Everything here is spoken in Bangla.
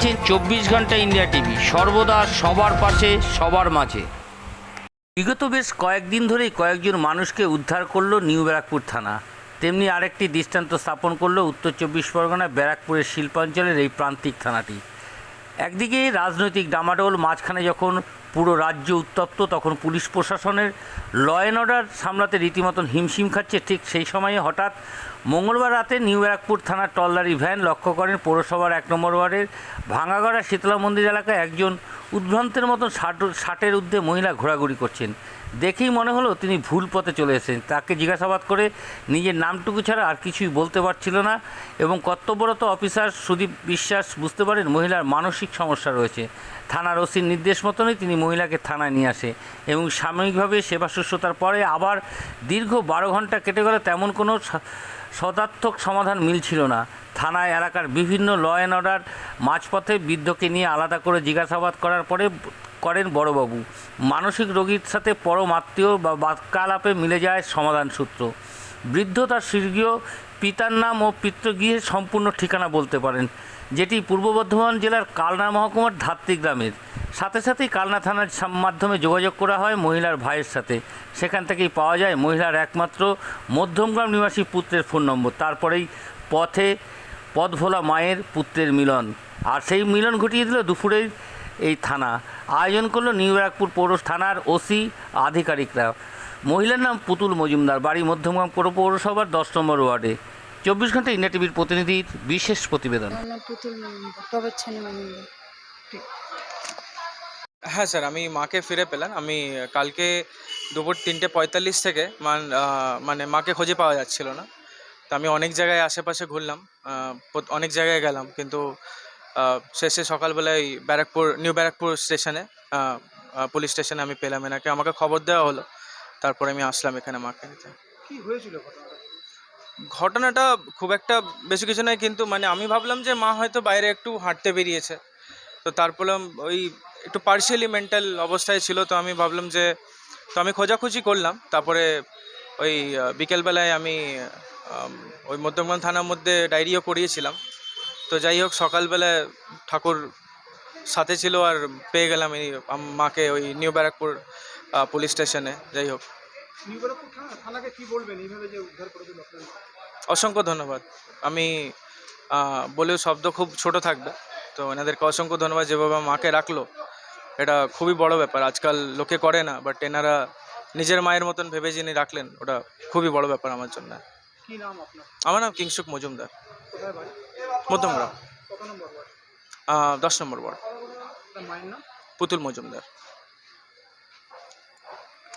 দেখছেন চব্বিশ ঘণ্টা ইন্ডিয়া টিভি। সর্বদা সবার পাশে, সবার মাঝে। বিগত বেশ কয়েকদিন ধরেই কয়েকজন মানুষকে উদ্ধার করল নিউ ব্যারাকপুর থানা। তেমনি আরেকটি দৃষ্টান্ত স্থাপন করল উত্তর চব্বিশ পরগনা ব্যারাকপুরের শিল্পাঞ্চলের এই প্রান্তিক থানাটি। একদিকে রাজনৈতিক ডামাডোল, মাঝখানে যখন পুরো রাজ্য উত্তপ্ত, তখন পুলিশ প্রশাসনের ল অ্যান্ড অর্ডার সামলাতে রীতিমতন হিমশিম খাচ্ছে। ঠিক সেই সময়ে হঠাৎ মঙ্গলবার রাতে নিউ ব্যারাকপুর থানার টলদারি ভ্যান লক্ষ্য করেন পৌরসভার এক নম্বর ওয়ার্ডের ভাঙাগড়া শীতলা মন্দির এলাকায় একজন উদ্ভ্রান্তের মতন ষাট ষাটের ঊর্ধ্বে মহিলা ঘোরাঘুরি করছেন। দেখেই মনে হলো তিনি ভুল পথে চলে এসেছেন। তাকে জিজ্ঞাসাবাদ করে নিজের নামটুকু ছাড়া আর কিছুই বলতে পারছিল না এবং কর্তব্যরত অফিসার সুদীপ বিশ্বাস বুঝতে পারেন মহিলার মানসিক সমস্যা রয়েছে। থানার ওসির নির্দেশ মতনই তিনি মহিলাকে থানায় নিয়ে আসে এবং সাময়িকভাবে সেবা শুশ্রূষার পরে আবার দীর্ঘ বারো ঘণ্টা কেটে গেলে তেমন কোনো সদার্থক সমাধান মিলছিল না। থানায় এলাকার বিভিন্ন ল অ্যান্ড অর্ডার মাঝপথে বৃদ্ধকে নিয়ে আলাদা করে জিজ্ঞাসাবাদ করার পরে করেন বড়বাবু। মানসিক রোগীর সাথে পরম আত্মীয় বা বাক্যালাপে মিলে যায় সমাধান সূত্র। বৃদ্ধ তার স্বর্গীয় পিতার নাম ও পিতৃগৃহের সম্পূর্ণ ঠিকানা বলতে পারেন, যেটি পূর্ব বর্ধমান জেলার কালনা মহকুমার ধাত্রী গ্রামের। সাথে সাথেই কালনা থানার মাধ্যমে যোগাযোগ করা হয় মহিলার ভাইয়ের সাথে। সেখান থেকেই পাওয়া যায় মহিলার একমাত্র মধ্যমগ্রাম নিবাসী পুত্রের ফোন নম্বর। তারপরেই পথে পথভোলা মায়ের পুত্রের মিলন। আর সেই মিলন ঘটিয়ে দিল দুপুরের এই থানা। আয়োজন করল নিউ পৌর থানার ওসি, আধিকারিকরা। মহিলার নাম পুতুল মজুমদার। বাড়ি মধ্যমগ্রাম পৌর পৌরসভার দশ নম্বর ওয়ার্ডে। চব্বিশ ঘণ্টা ইন্ডিয়া টিভির প্রতিনিধির বিশেষ প্রতিবেদন। পুতুল হ্যাঁ স্যার আমি মাকে ফিরে পেলাম। আমি কালকে দুপুর তিনটে পঁয়তাল্লিশ থেকে মান মানে মাকে খুঁজে পাওয়া যাচ্ছিল না। তো আমি অনেক জায়গায় আশেপাশে ঘুরলাম অনেক জায়গায় গেলাম। কিন্তু শেষে সকালবেলায় ব্যারাকপুর নিউ ব্যারাকপুর স্টেশনে পুলিশ স্টেশনে আমি পেলাম। এনাকে আমাকে খবর দেওয়া হলো। তারপরে আমি আসলাম এখানে মাকে নিতে কি হয়েছিল ঘটনাটা? খুব একটা বেশি কিছু নয় কিন্তু মানে আমি ভাবলাম যে মা হয়তো বাইরে একটু হাঁটতে বেরিয়েছে। তো তারপরে ওই একটু পার্শিয়ালি মেন্টাল অবস্থায় ছিল তো আমি ভাবলাম যে তো আমি খোঁজাখুঁজি করলাম। তারপরে ওই বিকেলবেলায় আমি ওই মধ্যমগ্রাম থানার মধ্যে ডায়েরিও করিয়েছিলাম। তো যাই হোক সকালবেলায় ঠাকুর সাথে ছিল আর পেয়ে গেলাম এই মাকে ওই নিউ ব্যারাকপুর পুলিশ স্টেশনে যাই হোক। অসংখ্য ধন্যবাদ। আমি বলেও শব্দ খুব ছোট থাকবে তো এনাদেরকে অসংখ্য ধন্যবাদ যেভাবে মাকে রাখল। এটা খুবই বড় ব্যাপার আজকাল লোকে করে না বাট এনারা নিজের মায়ের মতন ভেবে যিনি রাখলেন ওটা খুবই বড় ব্যাপার আমার জন্য। আমার নাম কিংসুক মজুমদার। আহ, দশ নম্বর ওয়ার্ড। পুতুল মজুমদার।